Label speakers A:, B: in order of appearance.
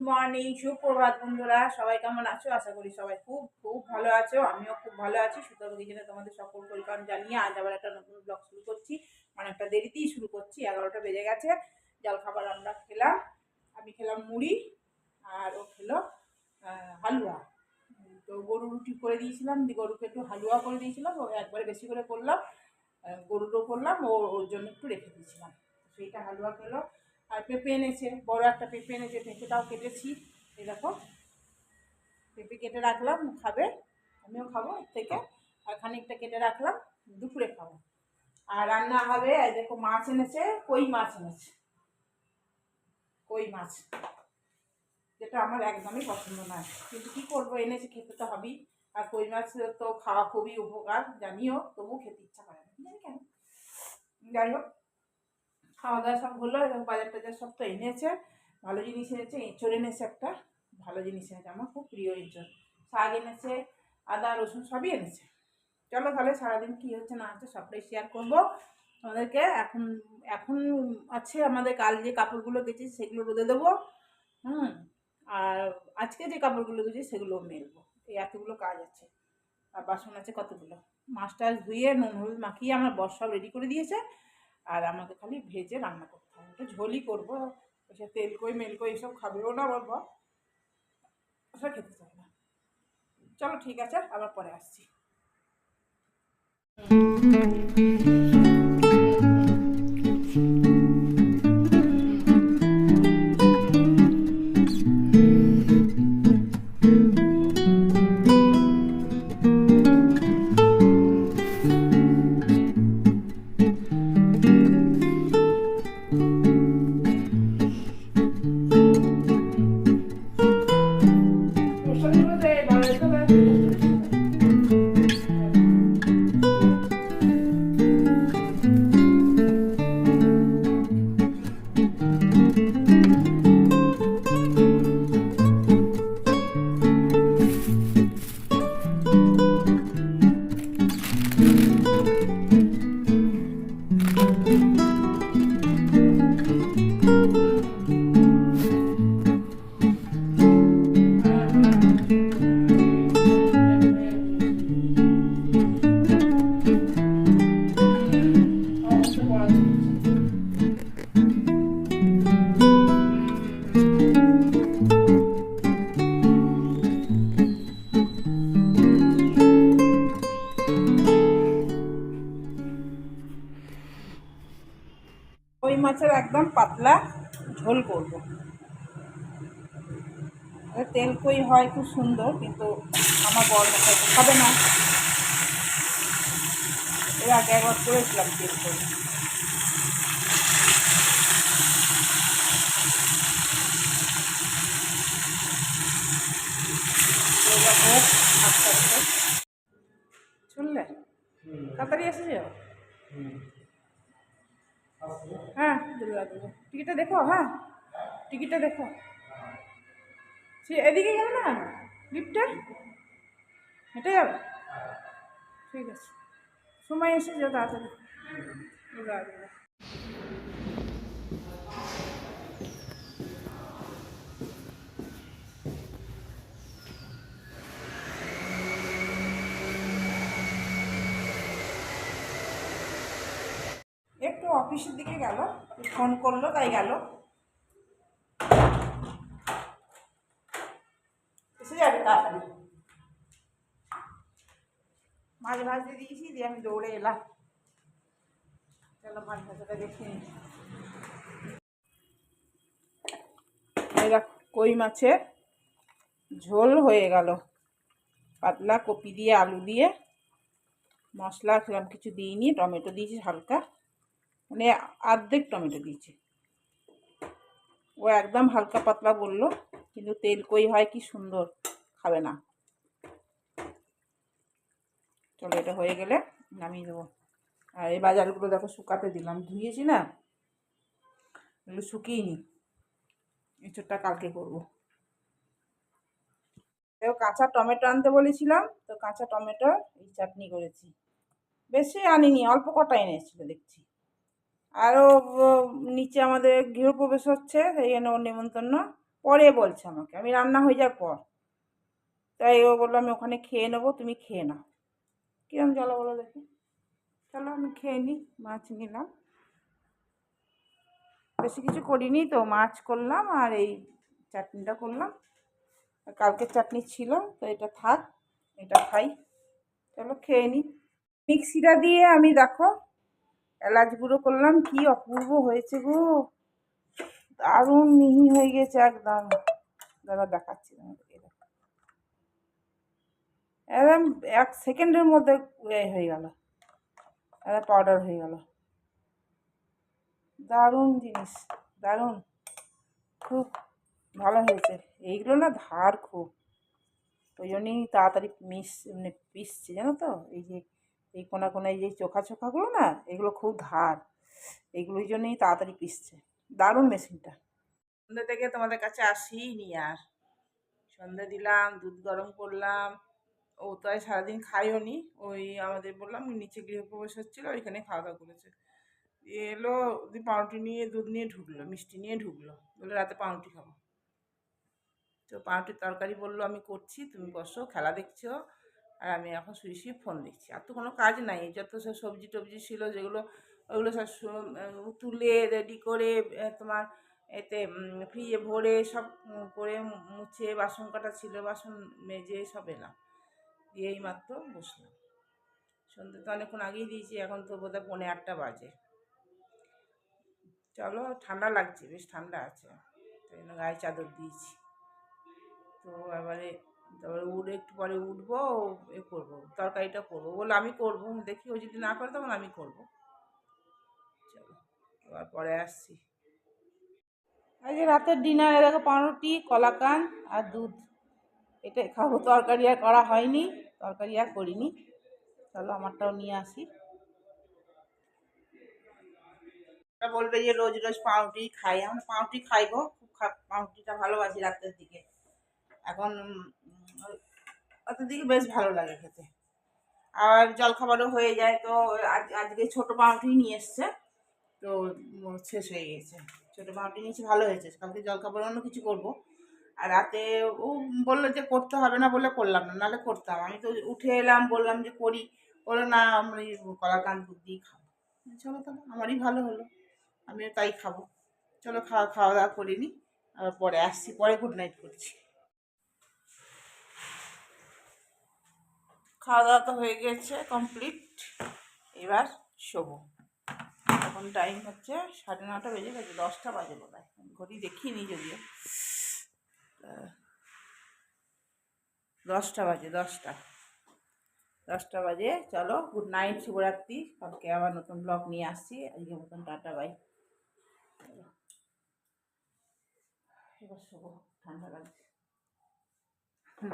A: Morning সুপ্রভাত বন্ধুরা। সবাই কেমন আছো? আশা করি সবাই খুব খুব ভালো আছো। আমিও খুব ভালো আছি। সুতরাং কিচেনে তোমাদের সকল পরিকার জানিয়ে আজ আবার একটা নতুন ব্লগ শুরু করছি। অনেকটা দেরিতেই শুরু করছি। এগারোটা বেজে গেছে। জল খাবার আমরা খেলাম। আমি খেলাম মুড়ি আর ও খেলো হালুয়া। তো গরু রুটি করে দিয়েছিলাম। দিয়ে গরুকে একটু হালুয়া করে দিয়েছিলাম। ও একবারে বেশি করে করলাম। গরুরও করলাম। ও, ওর জন্য একটু রেখে দিয়েছিলাম। সেইটা হালুয়া খেলো। আর পেঁপে এনেছে, বড় একটা পেঁপে এনেছে পেঁপেটাও কেটেছি। এই দেখো, পেঁপে কেটে রাখলাম, খাবে, আমিও খাব এর থেকে। আর খানিকটা কেটে রাখলাম, দুপুরে খাব। আর রান্না হবে, এই দেখো মাছ এনেছে, কই মাছ এনেছে। কই মাছ, যেটা আমার একদমই পছন্দ নয়। কিন্তু কী করব, এনেছে, খেতে তো হবেই। আর কই মাছ তো খাওয়া খুবই উপকার, জানিও তবু খেতে ইচ্ছা করে না। জানি কেন। যাই হোক। খাওয়া দাওয়া সব হলো এবং বাজার টাজার সব তো এনেছে। ভালো জিনিস এনেছে, এঁচড় এনেছে একটা, ভালো জিনিস এনেছে, আমার খুব প্রিয় এঁচড়। শাক এনেছে, আদা, রসুন সবই এনেছে। চলো তাহলে সারাদিন কী হচ্ছে না হচ্ছে সবটাই শেয়ার করব। আমাদেরকে এখন এখন আছে আমাদের কাল যে কাপড়গুলো গেছি সেগুলো রোদে দেবো। হুম, আর আজকে যে কাপড়গুলো গেছে সেগুলো মেলবো। এই এতগুলো কাজ আছে, আর বাসন আছে কতগুলো? মাছ টাছ ধুয়ে, নুন, হলুদ মাখিয়ে আমার বর সব রেডি করে দিয়েছে। আর আমাকে খালি ভেজে রান্না করতে হবে। একটু ঝোলই করব সে তেল কই, মেল কই এসব খাবেও না আমার বর। ওসব খেতে চায় না। চলো ঠিক আছে, আবার পরে আসছি। ওই মাছের একদম পাতলা ঝোল করব। তেল কই হয় খুব সুন্দর, কিন্তু আমার হয়তো খাবে না। এর আগে একবার করেছিলাম তেল কই। শুনলে তাড়াতাড়ি এসে যাও হ্যাঁ দুর্গা দুর্গা টিকিটটা দেখো হ্যাঁ। টিকিটটা দেখো। সে এদিকে গেল না লিফটে হেঁটে যাবে? ঠিক আছে। সময় এসে যাও তাড়াতাড়ি। দুর্গা দুর্গা একটু অফিসের দিকে গেল। ফোন করল, তাই গেল। এসে যাবে তাড়াতাড়ি। মাছ ভাজতে দিয়েছি, দিয়ে আমি দৌড়ে এলাম। চলো মাছ ভাজাটা দেখে কই মাছের ঝোল হয়ে গেল। পাতলা কপি দিয়ে, আলু দিয়ে। মশলা সেরকম কিছু দিইনি, টমেটো দিয়েছি হালকা। মানে অর্ধেক টমেটো দিয়েছি। ও একদম হালকা পাতলা বলল, কিন্তু তেল কই হয় কি সুন্দর খাবে না। চলো এটা হয়ে গেলে নামিয়ে দেবো। আর এই বাজারগুলো দেখো শুকাতে দিলাম। ধুয়েছি না? এগুলো শুকিয়ে নি। এঁচোড়টা কালকে করব। দেখো কাঁচা টমেটো আনতে বলেছিলাম, তো কাঁচা টমেটো এই চাটনি করেছি। বেশি আনিনি, অল্প কটা এনেছিল দেখছি। আরও নিচে আমাদের গৃহপ্রবেশ হচ্ছে, সেই জন্য ওর নেমন্তন্ন পরে বলছে আমাকে। আমি রান্না হয়ে যাওয়ার পর। তাই ও বলল, আমি ওখানে খেয়ে নেব, তুমি খেয়ে নাও। কিরম চলো বলো দেখি। চলো, আমি খেয়ে নিই মাছ নিলাম। বেশি কিছু করিনি তো, মাছ করলাম আর এই চাটনিটা করলাম। আর কালকের চাটনি ছিল, তো এটা থাক, এটা খাই। চলো, খেয়ে নিই মিক্সিটা দিয়ে আমি, দেখো এলাচ গুঁড়ো করলাম, কি অপূর্ব হয়েছে গো। দারুণ মিহি হয়ে গেছে একদম। দাদা দেখাচ্ছি একদম এক সেকেন্ডের মধ্যে হয়ে গেল। একদম পাউডার হয়ে গেল। দারুণ জিনিস, দারুণ। খুব ভালো হয়েছে। এইগুলো না ধার খুব। ওই জন্যই তাড়াতাড়ি মিস মানে পিসছে জানো তো? এই যে এই কোনা কোনায় যে চোখা চোখাগুলো না, এগুলো খুব ধার। এইগুলোর জন্যই তাড়াতাড়ি পিসছে। দারুণ মেশিনটা। সন্ধ্যে থেকে তোমাদের কাছে আসিনি আর। সন্ধ্যে দিলাম, দুধ গরম করলাম। ও তো আর সারাদিন খাইও নি। ওই আমাদের বললাম নিচে গৃহপ্রবেশ হচ্ছিল, ওইখানে খাওয়া দাওয়া করেছে। এলো পাউরুটি নিয়ে, দুধ নিয়ে ঢুকলো, মিষ্টি নিয়ে ঢুকলো। বলে রাতে পাউরুটি খাব। তো পাউরুটির তরকারি বলল, আমি করছি, তুমি বসো, খেলা দেখছ। আর আমি এখন শুয়ে শুয়ে ফোন দেখছি। আর তো কোনো কাজ নাই। যত সব সবজি টবজি ছিল যেগুলো, ওগুলো সব তুলে রেডি করে তোমার এতে ফ্রিজে ভরে সব করে মুছে বাসন কাটা ছিল, বাসন মেজে সব এলাম। দিয়ে এই মাত্র বসলাম। সন্ধ্যে তো অনেকক্ষণ আগেই দিয়েছি, এখন তো বোধহয় পৌনে আটটা বাজে। চলো, ঠান্ডা লাগছে, বেশ ঠান্ডা আছে। তাই জন্য গায়ে চাদর দিয়েছি। তো এবারে তারপরে উঠে একটু পরে উঠবো, এ করব, তরকারিটা করব। বলে আমি করব। দেখি ও যদি না করে তখন আমি করব। চলো, এবার পরে আসছি। যে রাতের ডিনারে দেখো পাউরুটি, কলাকান আর দুধ। এটাই খাব, তরকারি আর করা হয়নি, তরকারি আর করিনি। চলো, আমারটাও নিয়ে আসি। বলবে যে, রোজ রোজ পাউরুটি খাই। আমরা পাউরুটি খাইবো, খুব পাউরুটিটা ভালোবাসি রাতের দিকে। এখন রাতের দিকে বেশ ভালো লাগে খেতে। আর জলখাবারও হয়ে যায়, তো আজ, আজকে ছোটো পাউরুটি নিয়ে এসছে, তো শেষ হয়ে গেছে। ছোটো পাউরুটি নিয়েছি, ভালো হয়েছে। কালকে জলখাবার অন্য কিছু করব। আর রাতে ও বলল যে করতে হবে না বলে করলাম না, নাহলে করতাম। আমি তো উঠে এলাম, বললাম যে করি। বলল, না আমি এই কলাকান দুধ দিয়ে খাব। চলো তাহলে, আমারই ভালো হলো। আমিও তাই খাব। চলো খাওয়া খাওয়া দাওয়া করিনি আবার পরে আসছি, পরে গুড নাইট করছি। খাওয়া দাওয়া তো হয়ে গেছে কমপ্লিট এবার শোবো। এখন টাইম হচ্ছে সাড়ে নটা বেজে গেছে, দশটা বাজে বোধ হয় ঘড়ি দেখিনি যদিও। দশটা বাজে, দশটা। দশটা বাজে, চলো গুড নাইট শুভরাত্রি। কালকে আবার নতুন ব্লগ নিয়ে আসছি। আজকে মতন টাটা বাই এবার শোবো, ঠান্ডা লাগছে। হুম।